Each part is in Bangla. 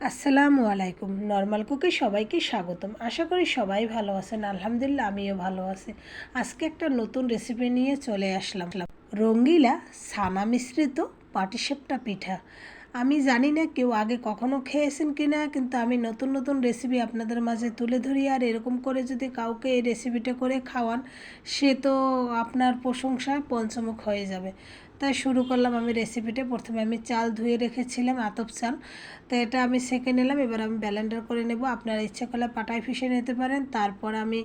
আসসালামু আলাইকুম। নর্মাল কুকে সবাইকে স্বাগতম। আশা করি সবাই ভালো আছেন। আলহামদুলিল্লাহ, আমিও ভালো আছি। আজকে একটা নতুন রেসিপি নিয়ে চলে আসলাম। রঙ্গিলা ছানা মিশ্রিত পাটিসাপটা পিঠা। আমি জানি না কেউ আগে কখনো খেয়েছেন কি না কিন্তু আমি নতুন নতুন রেসিপি আপনাদের মাঝে তুলে ধরি। আর এরকম করে যদি কাউকে এই রেসিপিটা করে খাওয়ান, সে তো আপনার প্রশংসায় পঞ্চমুখ হয়ে যাবে। তাই শুরু করলাম আমি রেসিপিটা প্রথমে আমি চাল ধুয়ে রেখেছিলাম, আতপ চাল। তো এটা আমি সেঁকে নিলাম, এবার আমি ব্যালেন্ডার করে নেব। আপনার ইচ্ছা করলে পাটায় ফিসে নিতে পারেন। তারপর আমি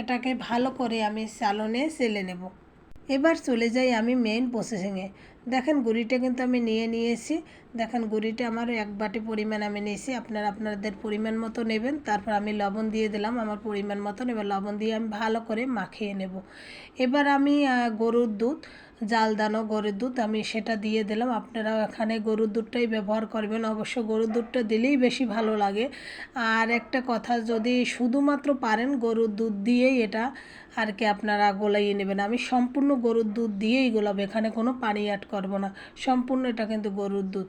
এটাকে ভালো করে আমি চালনে সেলে নেব। এবার চলে যাই আমি মেন প্রসেসিংয়ে দেখেন, গুড়িটা কিন্তু আমি নিয়ে নিয়েছি। দেখেন গুড়িটা আমার এক বাটি পরিমাণ আমি নিয়েছি। আপনারা আপনাদের পরিমাণ মতো নেবেন। তারপর আমি লবণ দিয়ে দিলাম আমার পরিমাণ মতন। এবার লবণ দিয়ে আমি ভালো করে মাখিয়ে নেব। এবার আমি গরুর দুধ জাল দানো গরুর দুধ আমি সেটা দিয়ে দিলাম। আপনারা এখানে গরুর দুধটাই ব্যবহার করবেন। অবশ্য গরুর দুধটা দিলেই বেশি ভালো লাগে। আর একটা কথা, যদি শুধুমাত্র পারেন গরুর দুধ দিয়েই এটা আর কি আপনারা গোলাইয়ে নেবেন। আমি সম্পূর্ণ গরুর দুধ দিয়েই গোলাবো। এখানে কোনো পানি অ্যাড করব না। সম্পূর্ণ এটা কিন্তু গরুর দুধ।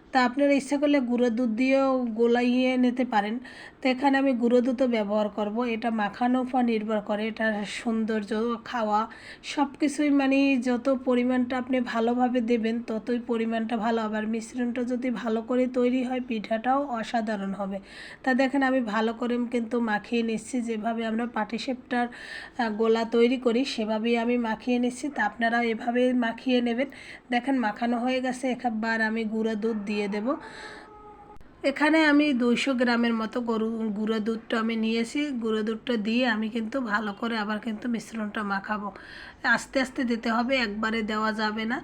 তা আপনারা ইচ্ছা করলে গুঁড়ো দুধ দিয়েও গোলাইয়ে নিতে পারেন। তো এখানে আমি গুঁড়ো দুধও ব্যবহার করব। এটা মাখানো উপর নির্ভর করে, এটা সৌন্দর্য, খাওয়া সব কিছুই মানে যত পরিমাণটা আপনি ভালোভাবে দেবেন, ততই পরিমাণটা ভালো হবে। আর মিশ্রণটা যদি ভালো করে তৈরি হয়, পিঠাটাও অসাধারণ হবে। তা দেখেন, আমি ভালো করে কিন্তু মাখিয়ে নিচ্ছি। যেভাবে আমরা পাটিসেপটার গোলা তৈরি করি, সেভাবেই আমি মাখিয়ে নিচ্ছি। তা আপনারা এভাবে মাখিয়ে নেবেন। দেখেন, মাখানো হয়ে গেছে। একবার আমি গুঁড়ো দুধ দিয়ে দেব। এখানে আমি দুইশো গ্রামের মতো গরু, গুঁড়ো দুধটা আমি নিয়েছি। গুঁড়ো দুধটা দিয়ে আমি কিন্তু ভালো করে আবার কিন্তু মিশ্রণটা মাখাবো। আস্তে আস্তে দিতে হবে, একবারে দেওয়া যাবে না।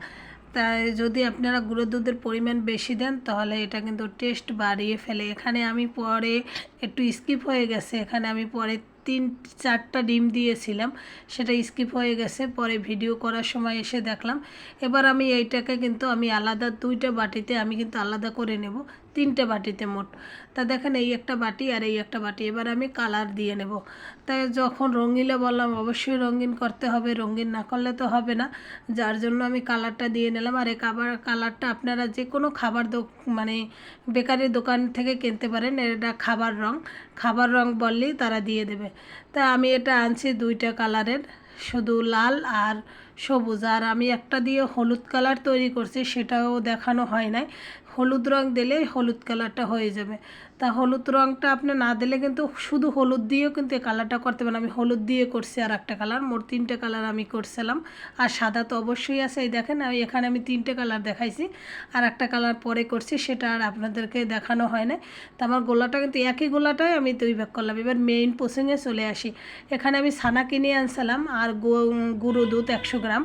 তাই যদি আপনারা গুঁড়ো দুধের পরিমাণ বেশি দেন, তাহলে এটা কিন্তু টেস্ট বাড়িয়ে ফেলে। এখানে আমি পরে একটু স্কিপ হয়ে গেছে। এখানে আমি পরে তিন, চারটা ডিম দিয়েছিলাম, সেটা স্কিপ হয়ে গেছে, পরে ভিডিও করার সময় এসে দেখলাম। এবার আমি এইটাকে কিন্তু আমি আলাদা দুইটা বাটিতে আমি কিন্তু আলাদা করে নেব। তিনটে বাটিতে মোট। তা দেখেন এই একটা বাটি আর এই একটা বাটি। এবার আমি কালার দিয়ে নেব। তাই যখন রঙিলে বললাম, অবশ্যই রঙিন করতে হবে, রঙিন না করলে তো হবে না। যার জন্য আমি কালারটা দিয়ে নিলাম। আর এই খাবার কালারটা আপনারা যে কোনো খাবার দো মানে বেকারির দোকান থেকে কিনতে পারেন। এটা খাবার রং। খাবার রং বললেই তারা দিয়ে দেবে। তা আমি এটা আনছি দুইটা কালারের। শুধু লাল আর সবুজ। আর আমি একটা দিয়ে হলুদ কালার তৈরি করছি, সেটাও দেখানো হয় নাই। হলুদ রং দিলে হলুদ কালারটা হয়ে যাবে। তা হলুদ রঙটা আপনি না দিলে কিন্তু শুধু হলুদ দিয়েও কিন্তু এই কালারটা করতে পারেন। আমি হলুদ দিয়ে করছি আর একটা কালার মোট তিনটে কালার আমি করছিলাম। আর সাদা তো অবশ্যই আছে, এই দেখেন, আমি এখানে আমি তিনটে কালার দেখাইছি। আর একটা কালার পরে করছি, সেটা আর আপনাদেরকে দেখানো হয় না তা আমার গোলাটা কিন্তু একই গোলাটাই আমি তৈরি ব্যাক করলাম। এবার মেইন পোসিংয়ে চলে আসি। এখানে আমি ছানা কিনে আনছিলাম আর গুঁড়ো দুধ একশো গ্রাম।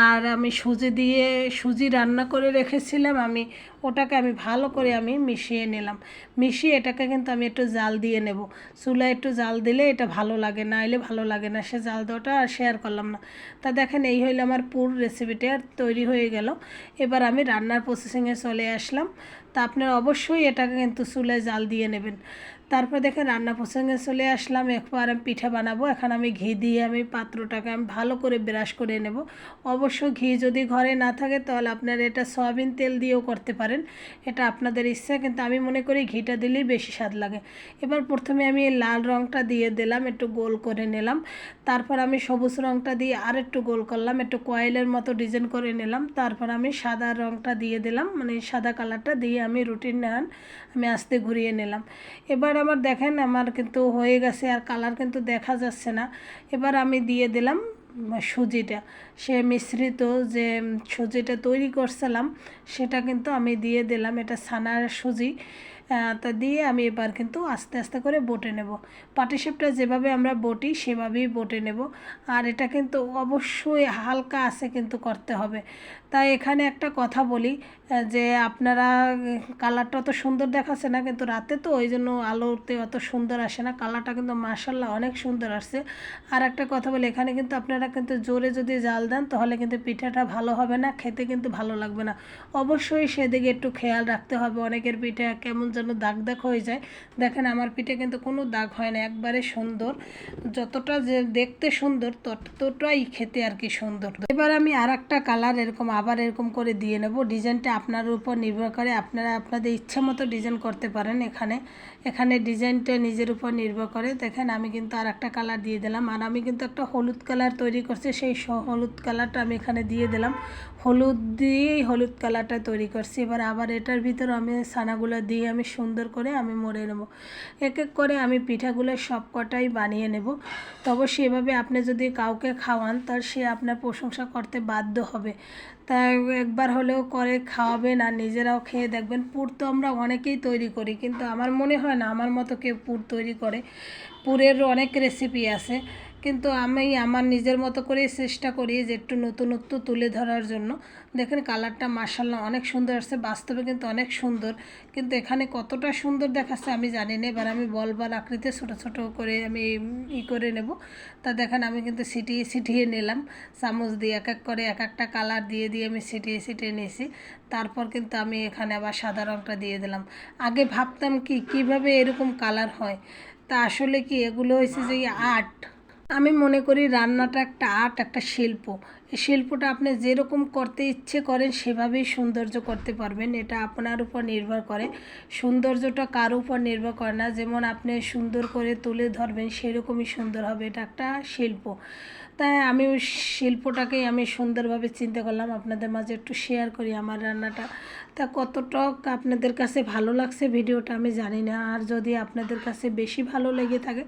আর আমি সুজি দিয়ে, সুজি রান্না করে রেখেছিলাম আমি। ওটাকে আমি ভালো করে আমি মিশিয়ে নিলাম। মিশিয়ে এটাকে কিন্তু আমি একটু জাল দিয়ে নেব। চুলা একটু জাল দিলে এটা ভালো লাগে না, এলে ভালো লাগে না। সে জাল দেওয়াটা আর শেয়ার করলাম না। তা দেখেন, এই হইল আমার পুর রেসিপিটা তৈরি হয়ে গেল। এবার আমি রান্নার প্রসেসিংয়ে চলে আসলাম। তা আপনারা অবশ্যই এটাকে কিন্তু চুলায় জাল দিয়ে নেবেন। তারপর দেখেন রান্না প্রসঙ্গে চলে আসলাম, একবার আমি পিঠা বানাবো। এখন আমি ঘি দিয়ে আমি পাত্রটাকে আমি ভালো করে ব্রাশ করে নেব। অবশ্য ঘি যদি ঘরে না থাকে তাহলে আপনারা এটা সয়াবিন তেল দিয়েও করতে পারেন। এটা আপনাদের ইচ্ছা, কিন্তু আমি মনে করি ঘিটা দিলেই বেশি স্বাদ লাগে। এবার প্রথমে আমি লাল রঙটা দিয়ে দিলাম, একটু গোল করে নিলাম। তারপর আমি সবুজ রঙটা দিয়ে আর একটু গোল করলাম, একটু কয়েলের মতো ডিজাইন করে নিলাম। তারপর আমি সাদা রঙটা দিয়ে দিলাম মানে সাদা কালারটা দিয়ে আমি রুটিন নেন আমি আস্তে ঘুরিয়ে নিলাম। এবার আমার দেখেন আমার কিন্তু হয়ে গেছে আর কালার কিন্তু দেখা যাচ্ছে না। এবার আমি দিয়ে দিলাম সুজিটা। সে মিশ্রিত যে সুজিটা তৈরি করছিলাম, সেটা কিন্তু আমি দিয়ে দিলাম, এটা ছানার সুজি। তা দিয়ে আমি এবার কিন্তু আস্তে আস্তে করে বটে নেব। পাটিসাপটা যেভাবে আমরা বটি, সেভাবেই বটে নেব। আর এটা কিন্তু অবশ্যই হালকা আছে কিন্তু করতে হবে। তাই এখানে একটা কথা বলি যে আপনারা, কালারটা অত সুন্দর দেখাচ্ছে না কিন্তু রাতে তো, ওই জন্য আলোতে অত সুন্দর আসে না। কালারটা কিন্তু মার্শাল্লাহ অনেক সুন্দর আসছে। আর একটা কথা বলি, এখানে কিন্তু আপনারা কিন্তু জোরে যদি জাল দেন, তাহলে কিন্তু পিঠাটা ভালো হবে না, খেতে কিন্তু ভালো লাগবে না। অবশ্যই সেদিকে একটু খেয়াল রাখতে হবে, অনেকের পিঠা কেমন যেন দাগ দাগ হয়ে যায়। দেখেন, আমার পিঠে কিন্তু কোনো দাগ হয় না, একবারে সুন্দর। যতটা যে দেখতে সুন্দর, ততটাই খেতে আর কি সুন্দর। এবার আমি আর একটা কালার এরকম, আবার এরকম করে দিয়ে নেব। ডিজাইনটা আপনার উপর নির্ভর করে, আপনারা আপনাদের ইচ্ছা মতো ডিজাইন করতে পারেন এখানে। এখানে ডিজাইনটা নিজের উপর নির্ভর করে। দেখেন, আমি কিন্তু আর একটা কালার দিয়ে দিলাম। আর আমি কিন্তু একটা হলুদ কালার তৈরি করছি, সেই হলুদ কালারটা আমি এখানে দিয়ে দিলাম। হলুদ দিয়েই হলুদ কালারটা তৈরি করছি। এবার আবার এটার ভিতর আমি ছানাগুলো দিয়ে আমি সুন্দর করে আমি মরে নেব। এক এক করে আমি পিঠাগুলো সব কটাই বানিয়ে নেব। তবে সেভাবে আপনি যদি কাউকে খাওয়ান, তার সে আপনার প্রশংসা করতে বাধ্য হবে। তা একবার হলেও করে খাওয়াবেন আর নিজেরাও খেয়ে দেখবেন। পুর তো আমরা অনেকেই তৈরি করি, কিন্তু আমার মনে হয় না, আমার মতো কেউ পুর তৈরি করে। পুরের অনেক রেসিপি আছে। কিন্তু আমি আমার নিজের মতো করে চেষ্টা করি যে একটু নতুনত্ব তুলে ধরার জন্য। দেখেন কালারটা মার্শাল্লাহ অনেক সুন্দর আসছে, বাস্তবে কিন্তু অনেক সুন্দর। কিন্তু এখানে কতটা সুন্দর দেখাচ্ছে আমি জানি না, এবার আমি বল আকৃতি ছোটো ছোটো করে আমি ই করে নেব। তা দেখেন আমি কিন্তু সিটিয়ে সিটিয়ে নিলাম, চামচ দিয়ে এক এক করে এক একটা কালার দিয়ে দিয়ে আমি সিটিয়ে সিটিয়ে নিয়েছি। তারপর কিন্তু আমি এখানে আবার সাদা রঙটা দিয়ে দিলাম। আগে ভাবতাম কি, কীভাবে এরকম কালার হয়? তা আসলে কি এগুলো হয়েছে যে আর্ট। আমি মনে করি রান্নাটা একটা আর্ট, একটা শিল্প। এই শিল্পটা আপনি যেরকম করতে ইচ্ছে করেন সেভাবেই সৌন্দর্য করতে পারবেন। এটা আপনার উপর নির্ভর করে। সৌন্দর্যটা কার উপর নির্ভর করে না। যেমন আপনি সুন্দর করে তুলে ধরবেন, সেরকমই সুন্দর হবে। এটা একটা শিল্প। তাই আমি শিল্পটাকেই আমি সুন্দরভাবে চিন্তা করলাম। আপনাদের মাঝে একটু শেয়ার করি আমার রান্নাটা। তা কতটা আপনাদের কাছে ভালো লাগছে ভিডিওটা আমি জানি না। আর যদি আপনাদের কাছে বেশি ভালো লেগে থাকে,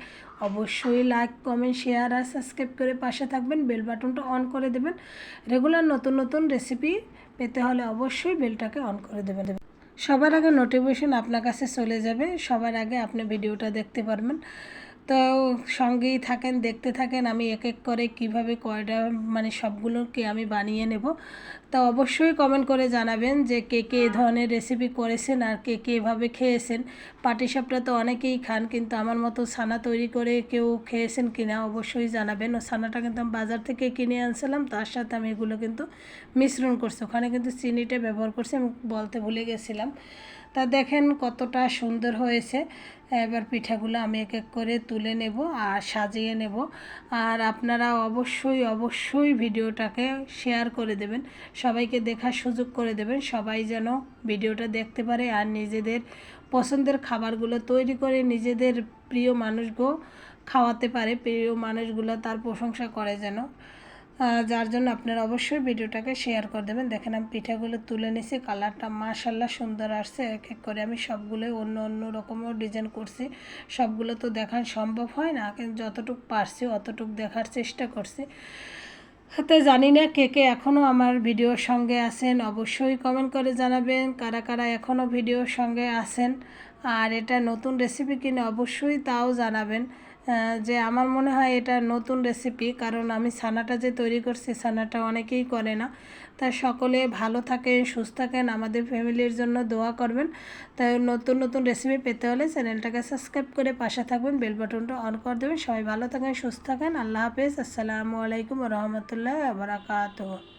অবশ্যই লাইক কমেন্ট শেয়ার আর সাবস্ক্রাইব করে পাশে থাকবেন। বেল বাটনটা অন করে দেবেন। রেগুলার নতুন নতুন রেসিপি পেতে হলে অবশ্যই বেলটাকে অন করে দেবেন। সবার আগে নোটিফিকেশন আপনার কাছে চলে যাবে। সবার আগে আপনি ভিডিওটা দেখতে পারবেন। তো সঙ্গেই থাকেন, দেখতে থাকেন আমি এক এক করে কীভাবে কয়টা মানে সবগুলোকে আমি বানিয়ে নেব। তা অবশ্যই কমেন্ট করে জানাবেন যে কে কে এ ধরনের রেসিপি করেছেন আর কে কে এভাবে খেয়েছেন। পাটিসাপটা তো অনেকেই খান, কিন্তু আমার মতো ছানা তৈরি করে কেউ খেয়েছেন কিনা অবশ্যই জানাবেন। ও ছানাটা কিন্তু আমি বাজার থেকে কিনে আনছিলাম, তার সাথে আমি এগুলো কিন্তু মিশ্রণ করছি। ওখানে কিন্তু চিনিটা ব্যবহার করছি, আমি বলতে ভুলে গেছিলাম। তা দেখেন কতটা সুন্দর হয়েছে। এবার পিঠাগুলো আমি এক এক করে তুলে নেব আর সাজিয়ে নেব। আর আপনারা অবশ্যই অবশ্যই ভিডিওটাকে শেয়ার করে দেবেন। সবাইকে দেখার সুযোগ করে দেবেন। সবাই যেন ভিডিওটা দেখতে পারে আর নিজেদের পছন্দের খাবারগুলো তৈরি করে নিজেদের প্রিয় মানুষগো খাওয়াতে পারে, প্রিয় মানুষগুলো তার প্রশংসা করে যেন। যার জন্য আপনারা অবশ্যই ভিডিওটাকে শেয়ার করে দেবেন। দেখেন আমি পিঠাগুলো তুলে নিয়েছি কালারটা মাশাল্লাহ সুন্দর আসছে। এক এক করে আমি সবগুলো অন্য অন্য রকমও ডিজাইন করছি। সবগুলো তো দেখান সম্ভব হয় না, কিন্তু যতটুকু পারছি, অতটুকু দেখার চেষ্টা করছি। তো জানি না কে কে এখনও আমার ভিডিওর সঙ্গে আছেন, অবশ্যই কমেন্ট করে জানাবেন কারা কারা এখনও ভিডিওর সঙ্গে আছেন। আর এটা নতুন রেসিপি কিনে অবশ্যই তাও জানাবেন। যে আমার মনে হয় এটা নতুন রেসিপি কারণ আমি ছানাটা যে তৈরি করছি, ছানাটা অনেকেই করে না। তাই সকলে ভালো থাকেন, সুস্থ থাকেন, আমাদের ফ্যামিলির জন্য দোয়া করবেন। তাই নতুন নতুন রেসিপি পেতে হলে চ্যানেলটাকে সাবস্ক্রাইব করে পাশে থাকবেন বেল বাটনটা অন করে দেবেন। সবাই ভালো থাকেন, সুস্থ থাকেন। আল্লাহ হাফেজ। আসসালামু আলাইকুম রহমতুল্লাহ বারাকাতুহ।